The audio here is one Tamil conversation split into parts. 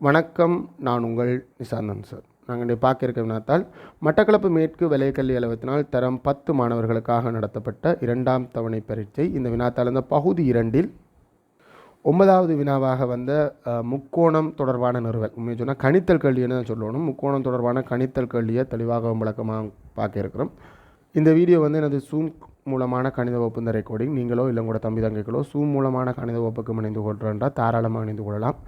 வணக்கம் நான் உங்கள் நிசாந்தன் சார். நாங்கள் இன்றைய பார்க்க இருக்க வினாத்தால் மட்டக்களப்பு மேற்கு விலைக்கல்வி அலுவலகத்தினால் தரம் பத்து மாணவர்களுக்காக நடத்தப்பட்ட இரண்டாம் தவணை பரீட்சை. இந்த வினாத்தால் இந்த பகுதி இரண்டில் ஒன்பதாவது வினாவாக வந்த முக்கோணம் தொடர்பான நிறுவல். உண்மையை சொன்னால் கணித்தல் கல்வின்னு தான் சொல்லணும். முக்கோணம் தொடர்பான கணித்தல் கல்வியை தெளிவாகவும் விளக்கமாக பார்க்க இருக்கிறோம். இந்த வீடியோ வந்து எனது சூம் மூலமான கணித வகுப்பு இந்த ரெக்கார்டிங் நீங்களோ இல்லை உங்களோட தம்பி தங்கைகளோ சூம் மூலமான கணித வகுப்புக்கு இணைந்து கொள்கிறன்றா தாராளமாக இணைந்து கொள்ளலாம்.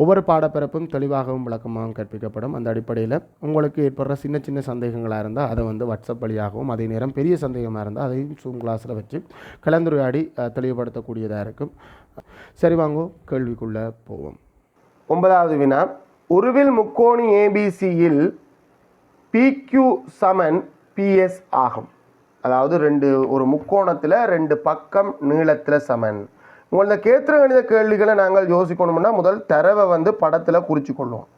ஒவ்வொரு பாடப்பிறப்பும் தெளிவாகவும் விளக்கமாகவும் கற்பிக்கப்படும். அந்த அடிப்படையில் உங்களுக்கு ஏற்படுற சின்ன சின்ன சந்தேகங்களாக இருந்தால் அதை வந்து வாட்ஸ்அப் வழியாகவும் அதே நேரம் பெரிய சந்தேகமாக இருந்தால் அதையும் ஜூம் கிளாஸில் வச்சு கலந்துரையாடி தெளிவுபடுத்தக்கூடியதாக இருக்கும். சரி வாங்கோ கேள்விக்குள்ளே போவோம். ஒன்பதாவது வினா. உருவில் முக்கோணி ஏபிசியில் பிக்யூ சமன் பிஎஸ் ஆகும். அதாவது ரெண்டு ஒரு முக்கோணத்தில் ரெண்டு பக்கம் நீளத்தில் சமன் உங்களோட கேத்திர கணித கேள்விகளை நாங்கள் யோசிக்கணும்னா முதல் தரவை வந்து படத்தில் குறித்து கொள்வோம்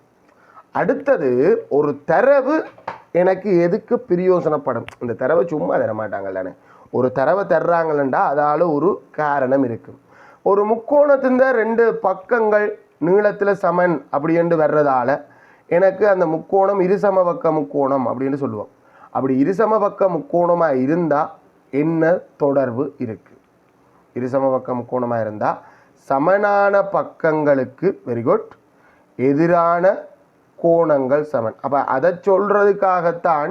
அடுத்தது ஒரு தரவு எனக்கு எதுக்கு பிரயோசனப்படும்? இந்த தரவை சும்மா தர மாட்டாங்க தானே. ஒரு தரவை தர்றாங்களா அதால் ஒரு காரணம் இருக்கும் ஒரு முக்கோணத்தின் ரெண்டு பக்கங்கள் நீளத்தில் சமன் அப்படின்ட்டு வர்றதால எனக்கு அந்த முக்கோணம் இருசம பக்க முக்கோணம் அப்படின்னு சொல்லுவோம். அப்படி இருசம பக்க முக்கோணமாக இருந்தால் என்ன தொடர்பு இருக்குது இருசம பக்க முக்கோணமாக இருந்தால் சமனான பக்கங்களுக்கு வெரி குட் எதிரான கோணங்கள் சமன். அப்போ அதை சொல்கிறதுக்காகத்தான்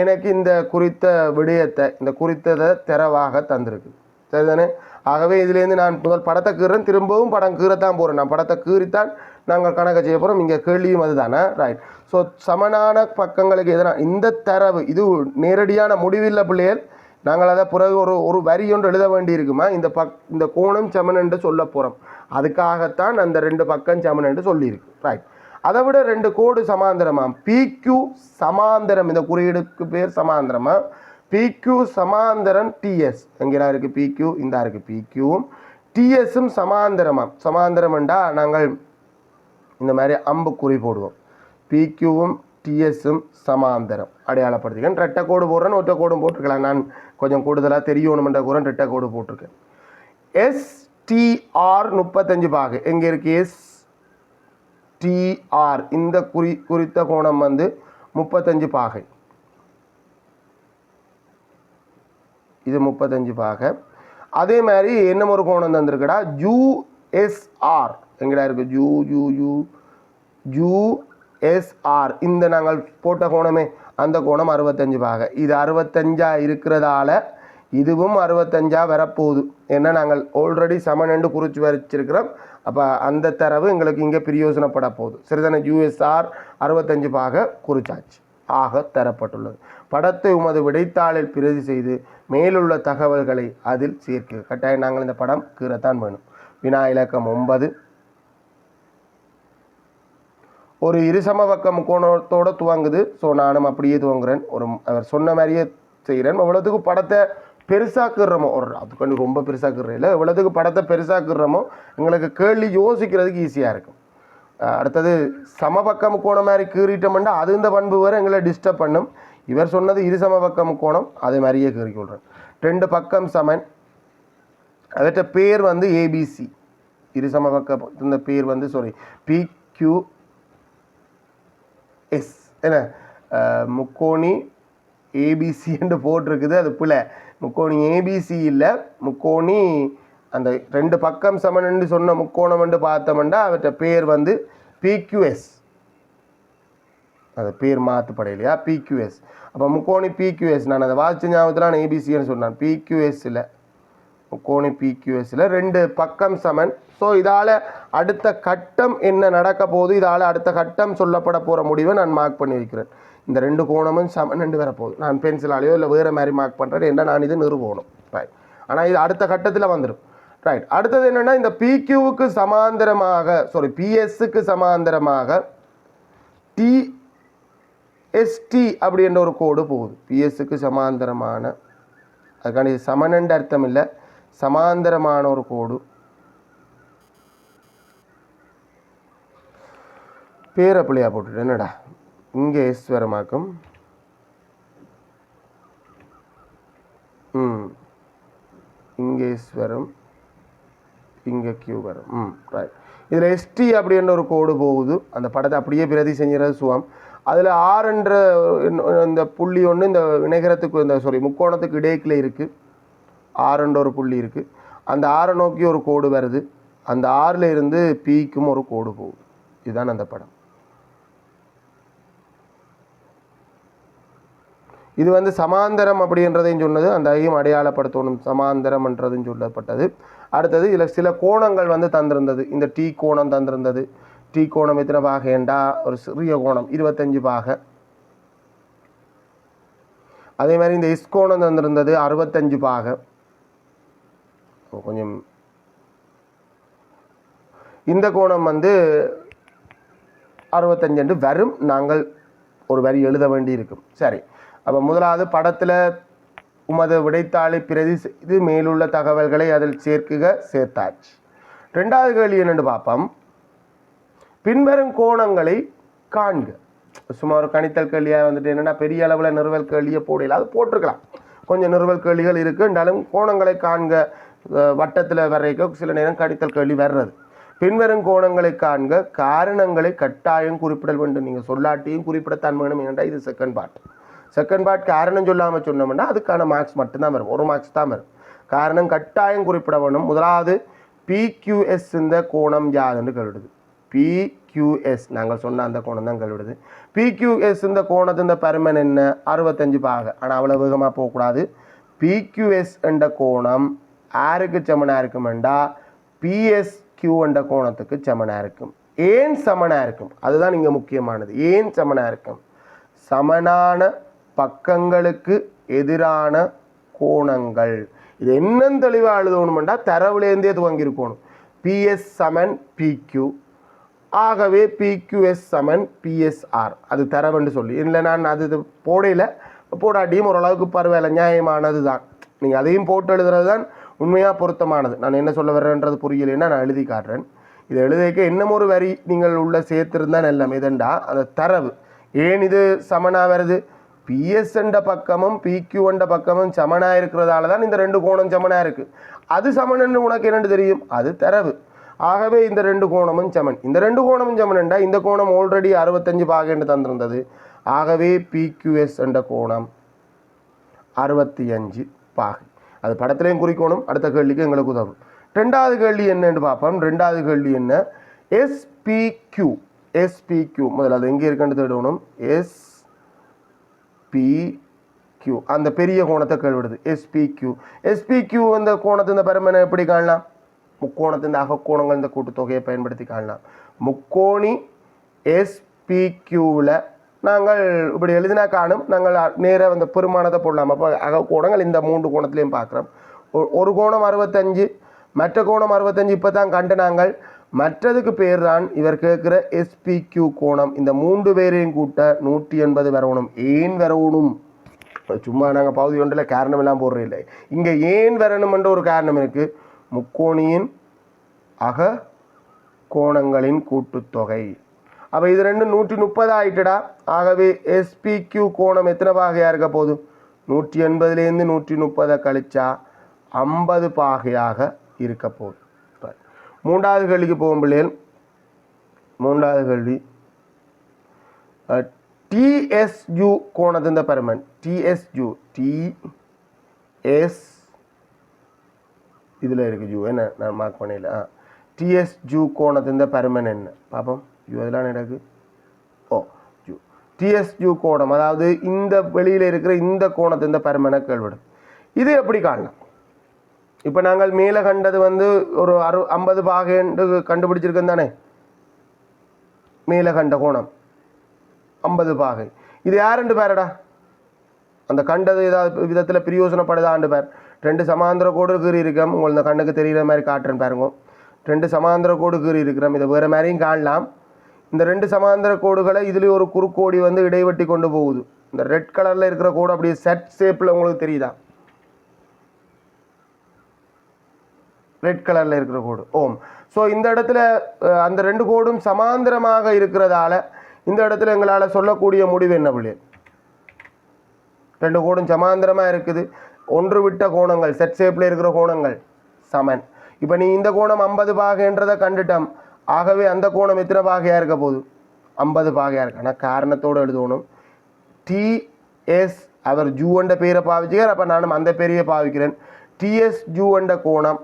எனக்கு இந்த குறித்த விடயத்தை இந்த குறித்ததை தெரவாக தந்திருக்கு சரிதானே? ஆகவே இதுலேருந்து நான் முதல் படத்தை கீறேன் திரும்பவும் படம் கீறத்தான் போகிறேன் நான் படத்தை கீறித்தான் நாங்கள் கணக்கு செய்ய போகிறோம் இங்கே கேள்வியும் அதுதானே? ரைட் ஸோ சமனான பக்கங்களுக்கு எதிராக இந்த தரவு இது நேரடியான முடிவில்லை பிள்ளைகள். நாங்கள் அதை பிறகு ஒரு ஒரு வரி ஒன்று எழுத வேண்டியிருக்குமா? இந்த பக் இந்த கோணம் சமன் என்று சொல்ல போகிறோம் அதுக்காகத்தான் அந்த ரெண்டு பக்கம் சமன் என்று சொல்லியிருக்கு. ரைட் அதை விட ரெண்டு கோடு சமாந்தரமா பிக்யூ சமாந்தரம். இந்த குறியீடுக்கு பேர் சமாந்தரமாக பிக்யூ சமாந்தரம் டிஎஸ் எங்கேடா இருக்குது பிக்யூ இந்தா இருக்குது பிக்யூவும் டிஎஸும் சமாந்தரமா சமாந்தரம்ண்டா நாங்கள் இந்த மாதிரி அம்பு குறி போடுவோம் பிக்யூவும் டிஎஸ்ஸும் சமாந்தரம். அடையாளப்படுத்திக்கேன் ரெட்டை கோடு போடுறேன் ஒற்றை கோடும் போட்டிருக்கலாம். நான் கொஞ்சம் கூடுதலாக தெரியணுமென்ற கூட ரெட்டை கோடு போட்டிருக்கேன். எஸ்டிஆர் முப்பத்தஞ்சு பாகு. எங்கே இருக்கு? எஸ் டிஆர் இந்த குறி குறித்த கோணம் வந்து முப்பத்தஞ்சு பாகை. இது முப்பத்தஞ்சு பாகை. அதே மாதிரி என்ன ஒரு கோணம் தந்திருக்கடா. ஜூஎஸ்ஆர் எங்கடா இருக்கு? ஜூ யூ ஜூ எஸ்ஆர் இந்த நாங்கள் போட்ட கோணமே அந்த கோணம் அறுபத்தஞ்சு பாகை. இது அறுபத்தஞ்சா இருக்கிறதால இதுவும் அறுபத்தஞ்சா வரப்போகுது. ஏன்னா நாங்கள் ஆல்ரெடி சமனண்டு குறித்து வச்சிருக்கிறோம். அப்போ அந்த தரவு எங்களுக்கு இங்கே பிரயோசனப்பட போகுது. சரிதானே? யூஎஸ்ஆர் அறுபத்தஞ்சு பாக குறிச்சாச்சு. ஆக தரப்பட்டுள்ளது. படத்தை உமது விடைத்தாளில் பிரதி செய்து மேலுள்ள தகவல்களை அதில் சேர்க்க. கட்டாயம் நாங்கள் இந்த படம் கீறத்தான் வேணும். வினா இலக்கம் ஒன்பது. ஒரு இருசம பக்க கோணத்தோட துவங்குது. ஸோ நானும் அப்படியே துவங்குறேன். ஒரு அவர் சொன்ன மாதிரியே செய்கிறேன் எவ்வளோத்துக்கு படத்தை பெருசாக்குறோமோ ஒரு அதுக்காண்டி ரொம்ப பெருசாக்குறேன் இல்லை எவ்வளோத்துக்கு படத்தை பெருசாக்குறோமோ எங்களுக்கு கேள்வி யோசிக்கிறதுக்கு ஈஸியாக இருக்கும். அடுத்தது சமபக்கம் கோணம் மாதிரி கீறிட்டோம்னா அது இந்த பண்பு வரை எங்களை டிஸ்டர்ப் பண்ணும். இவர் சொன்னது இரு சமபக்கம் கோணம் அதே மாதிரியே கீறி கொள்கிறேன் ரெண்டு பக்கம் சமன். அவற்ற பேர் வந்து ஏபிசி இரு சமபக்க இந்த பேர் வந்து சாரி பிக்யூ எஸ். என்ன? முக்கோணி ஏபிசின்னு போட்டிருக்குது அது பிள்ளை முக்கோணி ஏபிசி இல்லை முக்கோணி அந்த ரெண்டு பக்கம் சமன்னு சொன்ன முக்கோணம் என்று பார்த்தோம்னா அவற்ற பேர் வந்து பிக்யூஎஸ் அது பேர் மாற்றுப்படையிலையா பிக்யூஎஸ் அப்போ முக்கோணி பிக்யூஎஸ் நான் அதை வாசிச்ச ஞாபகத்தில் நான் ஏபிசின்னு சொன்னேன். பிக்யூஎஸ் இல்லை முக்கோணி பிக்யூஎஸ்ல ரெண்டு பக்கம் சமன் ஸோ இதால் அடுத்த கட்டம் என்ன நடக்க போகுது? இதால் அடுத்த கட்டம் சொல்லப்பட போகிற முடிவை நான் மார்க் பண்ணி வைக்கிறேன் இந்த ரெண்டு கோணமும் சமன் ரெண்டு வரப்போகுது நான் பென்சிலாலேயோ இல்லை வேறு மாதிரி மார்க் பண்ணுறேன் என்ன நான் இது நிறுவனம் ரைட் ஆனால் இது அடுத்த கட்டத்தில் வந்துடும் ரைட் அடுத்தது என்னென்னா இந்த பிக்யூவுக்கு சமாந்தரமாக சாரி பிஎஸ்ஸுக்கு சமாந்தரமாக டி எஸ்டி அப்படின்ற ஒரு கோடு போகுது. பிஎஸ்ஸுக்கு சமாந்தரமான அதுக்காண்டி சமனன்ற அர்த்தம் இல்லை. சமாந்தரமான ஒரு கோடு. பேரை பிள்ளையா போட்டுட்டு என்னடா? இங்கே ஈஸ்வரமாக்கும். ம். இங்கே ஈஸ்வரம். இங்கே கியூ வரும் ம் ரைட் இதில் எஸ்டி அப்படின்ற ஒரு கோடு போகுது. அந்த படத்தை அப்படியே பிரதி செஞ்சுறது சுவாம். அதில் ஆறுன்ற இந்த புள்ளி ஒன்று இந்த இணைகரத்துக்கு இந்த சாரி முக்கோணத்துக்கு இடைக்கில் இருக்குது ஆறுன்ற ஒரு புள்ளி இருக்குது அந்த ஆறை நோக்கி ஒரு கோடு வருது. அந்த ஆறில் இருந்து பிக்கும் ஒரு கோடு போகுது. இதுதான் அந்த படம். இது வந்து சமாந்தரம் அப்படின்றதையும் சொன்னது அந்த ஐயும் அடையாளப்படுத்தணும் சமாந்தரம்ன்றதும் சொல்லப்பட்டது. அடுத்தது இதில் சில கோணங்கள் வந்து தந்திருந்தது. இந்த டீ கோணம் தந்திருந்தது. டீ கோணம் எத்தனை பாகைண்டா ஒரு சிறிய கோணம் இருபத்தஞ்சு பாக. அதே மாதிரி இந்த இஸ் கோணம் தந்திருந்தது அறுபத்தஞ்சு பாக. கொஞ்சம். இந்த கோணம் வந்து அறுபத்தஞ்சு வரும். நாங்கள் ஒரு வரி எழுத வேண்டி இருக்கும் சரி. அப்போ முதலாவது படத்தில் உமது விடைத்தாளை பிரதி செய்து மேலுள்ள தகவல்களை அதில் சேர்க்குக சேர்த்தாச்சு. ரெண்டாவது கேள்வி என்னென்னு பார்ப்போம். பின்வரும் கோணங்களை காண்க. சும்மா ஒரு கணித்தல் கேள்வியாக வந்துட்டு என்னென்னா பெரிய அளவில் நிறுவல் கேள்வியை போடல அது போட்டிருக்கலாம். கொஞ்சம் நிறுவல் கேள்விகள் இருக்குன்றாலும் கோணங்களை காண்க வட்டத்தில் வர்றதுக்கோ சில நேரம் கணித்தல் கேள்வி வர்றது. பின்வரும் கோணங்களை காண்க காரணங்களை கட்டாயம் குறிப்பிடல் வேண்டும். நீங்கள் சொல்லாட்டியும் குறிப்பிடத்தான் வேணும் ஏன்டா இது செகண்ட் பார்ட் செகண்ட் பார்ட் காரணம் சொல்லாமல் சொன்னோம்னா அதுக்கான மார்க்ஸ் மட்டும்தான் வரும். ஒரு மார்க்ஸ் தான் வரும். காரணம் கட்டாயம் குறிப்பிட வேணும் முதலாவது பிக்யூஎஸ் இந்த கோணம் யாதுன்னு கழுடுது பிக்யூஎஸ் நாங்கள் சொன்ன அந்த கோணம் தான் கழுடுது பிக்யூஎஸ் இந்த கோணத்து இந்த பருமன் என்ன? அறுபத்தஞ்சு பாக. ஆனால் அவ்வளோ வேகமாக போகக்கூடாது. பிக்யூஎஸ் என்ற கோணம் யாருக்கு செமனாக இருக்குமெண்டா பிஎஸ் கியூ என்ற கோணத்துக்கு செமனாக இருக்கும். ஏன் சமனாக இருக்கும்? அதுதான் இங்கே முக்கியமானது. ஏன் சமனாக இருக்கும்? சமனான பக்கங்களுக்கு எதிரான கோணங்கள். இது என்னன்னு தெளிவாக எழுதணுமெண்டா தரவுலேருந்தே துவங்கியிருக்கணும் பிஎஸ் சமன் பிக்யூ ஆகவே பிக்யூஎஸ் சமன் பிஎஸ்ஆர் அது தரவுன்னு சொல்லி. இல்லை நான் அது போடையில் போடாட்டியும் ஓரளவுக்கு பரவாயில்ல நியாயமானது தான் நீங்கள் அதையும் போட்டு எழுதுறது தான் உண்மையாக பொருத்தமானது. நான் என்ன சொல்ல வர்றேன்றது புரியலைன்னா நான் எழுதி காட்டுறேன். இதை எழுதிக்க இன்னும் ஒரு வரி நீங்கள் உள்ள சேர்த்துருந்தா நல்ல மிதண்டா அந்த தரவு. ஏன் இது சமனாக வருது? பிஎஸ் என்ற பக்கமும் பிக்யூ என்ற பக்கமும் சமனாக இருக்கிறதால தான் இந்த ரெண்டு கோணம் சமனாக இருக்குது அது சமனன்னு உனக்கு என்னென்று தெரியும்? அது தரவு. ஆகவே இந்த ரெண்டு கோணமும் சமன். இந்த ரெண்டு கோணமும் சமன்டா இந்த கோணம் ஆல்ரெடி அறுபத்தஞ்சு பாகன்னு தந்திருந்தது. ஆகவே பிக்யூஎஸ் என்ற கோணம் அறுபத்தி அஞ்சு பாகை. அது படத்திலையும் குறிக்கோணும் அடுத்த கேள்விக்கு எங்களுக்கு உதவும். ரெண்டாவது கேள்வி என்னன்னு பார்ப்போம். ரெண்டாவது கேள்வி என்ன? எஸ்பிக்யூ எஸ்பிக்யூ முதல்ல அது எங்கே இருக்குன்னு தேடணும்? எஸ் பிக்யூ அந்த பெரிய கோணத்தை கேள்விடுது எஸ்பிக்யூ எஸ்பிக்யூ அந்த கோணத்தின் பரமனை எப்படி காணலாம்? முக்கோணத்தின் அகக்கோணங்கள் இந்த கூட்டுத்தொகையை பயன்படுத்தி காணலாம். முக்கோணி எஸ்பிக்யூவில் நாங்கள் இப்படி எழுதினா காணும். நாங்கள் நேராக அந்த பெருமானத்தை போடலாம். அப்போ அகக்கோணங்கள் இந்த மூன்று கோணத்துலேயும் பார்க்குறோம். ஒரு கோணம் அறுபத்தஞ்சு மற்ற கோணம் அறுபத்தஞ்சு இப்போ தான் கண்டு நாங்கள். மற்றதுக்கு பேர் தான் இவர் கேட்குற எஸ்பிக்யூ கோணம். இந்த மூன்று பேரையும் கூட்ட நூற்றி எண்பது வரவணும். ஏன் வரவணும்? சும்மா நாங்கள் பகுதி ஒன்றில் காரணம் எல்லாம் போடுறோம் இல்லை இங்கே ஏன் வரணுமென்ற ஒரு காரணம் இருக்குது முக்கோணியின் அக கோணங்களின் கூட்டுத்தொகை. அப்போ இது ரெண்டும் நூற்றி முப்பது ஆயிட்டுடா. ஆகவே எஸ்பிக்யூ கோணம் எத்தனை பாகையாக இருக்க போகுது? நூற்றி எண்பதுலேருந்து நூற்றி முப்பதை கழிச்சா ஐம்பது பாகையாக இருக்க போகுது. மூன்றாவது கேள்விக்கு போகும் பிள்ளைகள். மூன்றாவது கேள்வி. டிஎஸ்யூ கோணத்தின் பெருமன். டிஎஸ்யூ டிஎஸ் இதில் இருக்குது ஜூ என்ன? நான் மார்க் பண்ணல. ஆ. டிஎஸ் ஜூ கோணத்தின் பருமன் என்ன? பார்ப்போம் ஜூ அதெல்லாம் எனக்கு ஓ ஜூ டிஎஸ் ஜூ கோணம் அதாவது இந்த வெளியில் இருக்கிற இந்த கோணத்தின் பருமனை கேள்விடும் இது எப்படி காணலாம்? இப்போ நாங்கள் மேலே கண்டது வந்து ஒரு அறு ஐம்பது பாகண்டு கண்டுபிடிச்சிருக்கோம் தானே? மேலே கண்ட கோணம். ஐம்பது பாகை. இது யாருண்டு பேரடா? அந்த கண்டது ஏதாவது விதத்தில் பிரயோசனப்படுதாண்டு பேர். ரெண்டு சமாந்திர கோடு கீறி இருக்கோம் உங்களுக்கு இந்த கண்ணுக்கு தெரிகிற மாதிரி காட்டுறேன் பாருங்க. ரெண்டு சமாந்திர கோடு கீறி இருக்கிறோம். இதை வேறு மாதிரியும் காணலாம். இந்த ரெண்டு சமாந்திர கோடுகளை இதுலேயும் ஒரு குறுக்கோடி வந்து இடைவெட்டி கொண்டு போகுது. இந்த ரெட் கலரில் இருக்கிற கோடு அப்படியே செட் ஷேப்பில் உங்களுக்கு தெரியுதா? ரெட் கலரில் இருக்கிற கோடு. ஓம். ஸோ இந்த இடத்துல அந்த ரெண்டு கோடும் சமாந்திரமாக இருக்கிறதால இந்த இடத்துல எங்களால் சொல்லக்கூடிய முடிவு என்ன பிள்ளை? ரெண்டு கோடும் சமாந்திரமாக இருக்குது. ஒன்று விட்ட கோணங்கள் செட் ஷேப்பில் இருக்கிற கோணங்கள் சமன். இப்போ நீ இந்த கோணம் ஐம்பது பாகைன்றதை கண்டுட்டோம். ஆகவே அந்த கோணம் எத்தனை பாகையாக இருக்க போகுது? ஐம்பது பாகையாக இருக்கு. ஆனால் காரணத்தோடு எழுதணும் டிஎஸ் அவர் ஜூவண்ட பேரை பாவிச்சுக்கார். அப்போ நானும் அந்த பேரையே பாவிக்கிறேன். டிஎஸ் ஜூவண்ட கோணம்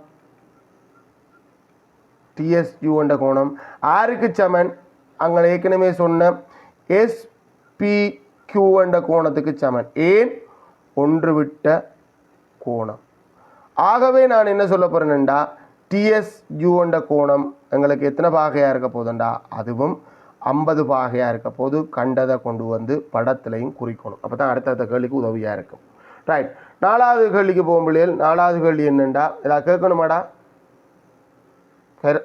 டிஎஸ் ஜூவண்ட கோணம். ஆறுக்கு சமன். அங்கே ஏற்கனவே சொன்ன எஸ்பி கோணத்துக்கு சமன். ஏன்? ஒன்று விட்ட கோணம். ஆகவே நான் என்ன சொல்ல போகிறேன்டா டிஎஸ் ஜூவண்ட கோணம் எங்களுக்கு எத்தனை பாகையாக இருக்க போதுண்டா அதுவும் ஐம்பது பாகையாக இருக்க போது கண்டதை கொண்டு வந்து படத்துலையும் குறிக்கணும். அப்போ தான் அடுத்தடுத்த கேள்விக்கு உதவியாக இருக்கும். ரைட் நாலாவது கேள்விக்கு போகும் நாலாவது கேள்வி என்னண்டா? இதாக கேட்கணுமாடா? சரி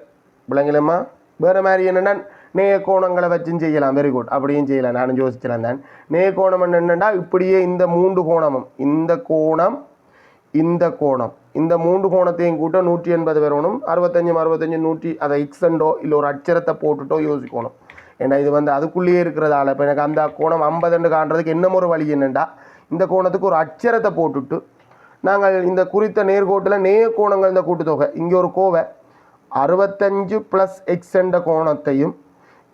விளங்கலம்மா வேறு மாதிரி என்னென்னா நேய கோணங்களை வச்சும் செய்யலாம். வெரி குட் அப்படியும் செய்யலாம். நானும் யோசிச்சிடலாம் தான். நேய கோணம் என்னென்னா இப்படியே இந்த மூன்று கோணமும் இந்த கோணம் இந்த கோணம். இந்த மூன்று கோணத்தையும் கூட்ட நூற்றி எண்பது வரணும் அறுபத்தஞ்சு அறுபத்தஞ்சு நூற்றி அதை எக்ஸண்டோ இல்லை ஒரு அச்சரத்தை போட்டுட்டோ யோசிக்கணும். ஏன்னா இது வந்து அதுக்குள்ளேயே இருக்கிறதால இப்போ எனக்கு அந்த கோணம் ஐம்பதுன்னு காண்றதுக்கு என்ன ஒரு வழி என்னென்னா இந்த கோணத்துக்கு ஒரு அச்சரத்தை போட்டுட்டு நாங்கள் இந்த குறித்த நேர்கோட்டில் நேய கோணங்கள் இந்த கூட்டுத்தொகை இங்கே ஒரு கோவை அறுபத்தஞ்சு ப்ளஸ் எக்ஸ் என்ற கோணத்தையும்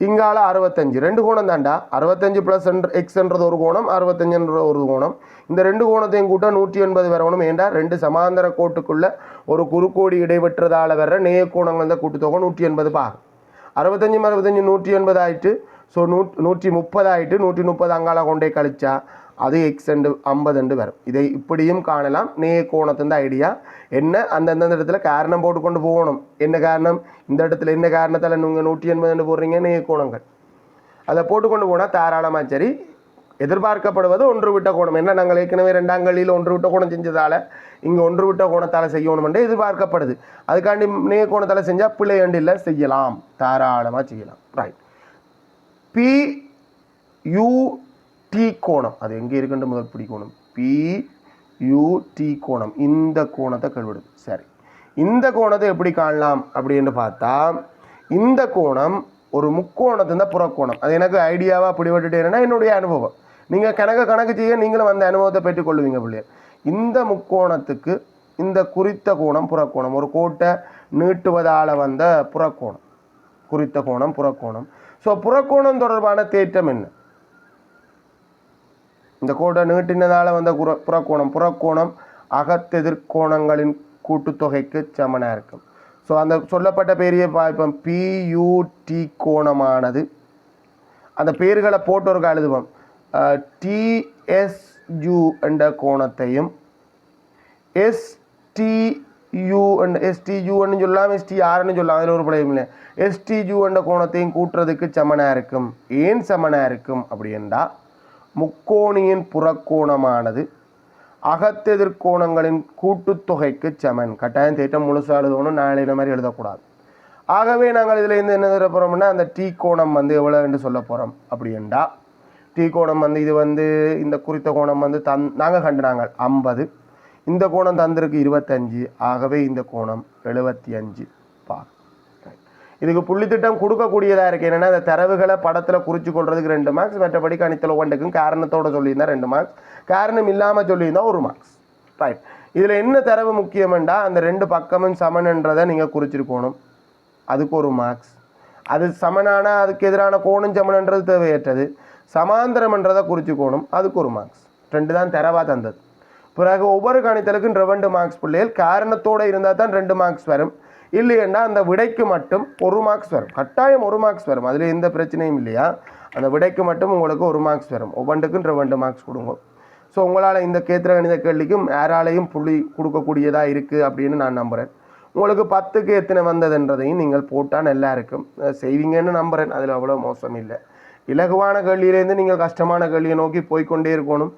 இங்கால அறுபத்தஞ்சு. ரெண்டு கோணம் தாண்டா அறுபத்தஞ்சு ப்ளஸ் எக்ஸ்ன்றது ஒரு கோணம் அறுபத்தஞ்சுன்ற ஒரு கோணம். இந்த ரெண்டு கோணத்தையும் கூட்ட நூற்றி எண்பது வரணும் ஏண்டா? ரெண்டு சமாந்தர கோட்டுக்குள்ள ஒரு குறுக்கோடி இடைவெற்றதால வர்ற நேய கோணங்கள் தான் கூட்டுத்தொகை நூற்றி எண்பது பா. அறுபத்தஞ்சு அறுபத்தஞ்சு நூற்றி எண்பது ஆயிட்டு ஸோ நூ நூற்றி முப்பது ஆயிட்டு நூற்றி முப்பது அங்கால கொண்டே கழிச்சா அது எக்ஸ் ரெண்டு ஐம்பது ரெண்டு வரும். இதை இப்படியும் காணலாம். நேய கோணத்துந்த ஐடியா என்ன? அந்தந்தந்த இடத்துல காரணம் போட்டு கொண்டு போகணும். என்ன காரணம்? இந்த இடத்துல என்ன காரணத்தால் நீங்கள் நூற்றி எண்பது போடுறீங்க? நேய கோணங்கள். அதை போட்டுக்கொண்டு போனால் தாராளமாக சரி. எதிர்பார்க்கப்படுவது ஒன்று விட்ட கோணம். என்ன? நாங்கள் ஏற்கனவே ரெண்டாங்கல்லியில் ஒன்று விட்ட கோணம் செஞ்சதால் இங்கே ஒன்று விட்ட கோணத்தால் செய்யணுமென்று எதிர்பார்க்கப்படுது. அதுக்காண்டி நேய கோணத்தால் செஞ்சால் பிள்ளை இல்லை. செய்யலாம். தாராளமாக செய்யலாம். ரைட் பி யூ டி கோணம். அது எங்கே இருக்குன்ற முதல் கோணம். பி யூ டி கோணம். இந்த கோணத்தை கழுவிடுது சரி. இந்த கோணத்தை எப்படி காணலாம் அப்படின்னு பார்த்தா இந்த கோணம் ஒரு முக்கோணத்தின் தான் புறக்கோணம். அது எனக்கு ஐடியாவாக அப்படி என்னுடைய அனுபவம். நீங்கள் கணக்கு கணக்கு செய்ய நீங்களும் அந்த அனுபவத்தை பெற்றுக்கொள்வீங்க பிள்ளைய. இந்த முக்கோணத்துக்கு இந்த குறித்த கோணம் புறக்கோணம். ஒரு கோட்டை நீட்டுவதால் வந்த புறக்கோணம். குறித்த கோணம் புறக்கோணம். ஸோ புறக்கோணம் தொடர்பான தேற்றம் என்ன? இந்த கோட்டை நீட்டினதால் வந்த புற புறக்கோணம் புறக்கோணம் அகத்தெதிர்கோணங்களின் கூட்டுத்தொகைக்கு சமனாக இருக்கும். ஸோ அந்த சொல்லப்பட்ட பெரிய இப்போ பியூடி கோணமானது. அந்த பேர்களை போட்டு ஒரு எழுதுவோம். டிஎஸ்யு என்ற கோணத்தையும் எஸ்டியு என்ற எஸ்டியூன்னு சொல்லலாம் எஸ்டிஆர்னு சொல்லலாம் அதில் ஒரு பிள்ளையும் இல்லை எஸ்டியு என்ற கோணத்தையும் கூட்டுறதுக்கு சமனாக இருக்கும். ஏன் சமனாக இருக்கும்? அப்படின்டா முக்கோணியின் புறக்கோணமானது அகத்தெதிர்கோணங்களின் கூட்டுத்தொகைக்கு சமன். கட்டாயம் தேட்டம் முழுசாக எழுதணும் நான் எழுதுற மாதிரி எழுதக்கூடாது. ஆகவே நாங்கள் இதில் இருந்து என்ன எழுத போகிறோம்னா அந்த டீ கோணம் வந்து எவ்வளோ என்று சொல்ல போகிறோம் அப்படின்டா டீ கோணம் வந்து இது வந்து இந்த குறித்த கோணம் வந்து தந் நாங்கள் கண்டு நாங்கள் ஐம்பது. இந்த கோணம் தந்திருக்கு இருபத்தஞ்சு. ஆகவே இந்த கோணம் எழுபத்தி அஞ்சு. பா இதுக்கு புள்ளித்திட்டம் கொடுக்கக்கூடியதாக இருக்குது என்னென்னா அந்த தரவுகளை படத்தில் குறித்து கொள்றதுக்கு ரெண்டு மார்க்ஸ் மற்றபடி கணித்தல் ஒன்றுக்கும் காரணத்தோட சொல்லியிருந்தா ரெண்டு மார்க்ஸ் காரணம் இல்லாமல் சொல்லியிருந்தால் ஒரு மார்க்ஸ் ரைட் இதில் என்ன தரவு முக்கியமெண்டா அந்த ரெண்டு பக்கமும் சமன்ன்றதை நீங்கள் குறிச்சிருக்கணும் அதுக்கு ஒரு மார்க்ஸ் அது சமனான அதுக்கு எதிரான கோணம் சமனன்றது தேவையற்றது. சமாந்திரம்ன்றதை குறிச்சுக்கணும் அதுக்கு ஒரு மார்க்ஸ் ரெண்டு தான் தரவாக தந்தது. பிறகு ஒவ்வொரு கணித்தலுக்கும் ரெண்டு மார்க்ஸ் பிள்ளைகள். காரணத்தோடு இருந்தால் தான் ரெண்டு மார்க்ஸ் வரும். இல்லையென்னா அந்த விடைக்கு மட்டும் ஒரு மார்க்ஸ் வரும். கட்டாயம் ஒரு மார்க்ஸ் வரும். அதில் எந்த பிரச்சனையும் இல்லையா? அந்த விடைக்கு மட்டும் உங்களுக்கு ஒரு மார்க்ஸ் வரும். ஒவ்வொன்றுக்கும் ரெண்டு மார்க்ஸ் கொடுங்க. ஸோ உங்களால் இந்த கேத்திர கணித கேள்விக்கும் யாராலையும் புள்ளி கொடுக்கக்கூடியதாக இருக்குது அப்படின்னு நான் நம்புகிறேன் உங்களுக்கு பத்துக்கு எத்தனை வந்ததுன்றதையும் நீங்கள் போட்டால் நல்லா இருக்கும். செய்வீங்கன்னு நம்புகிறேன் அதில் அவ்வளோ மோசம் இல்லை. இலகுவான கேள்வியிலேருந்து நீங்கள் கஷ்டமான கேள்வியை நோக்கி போய்க்கொண்டே இருக்கணும்.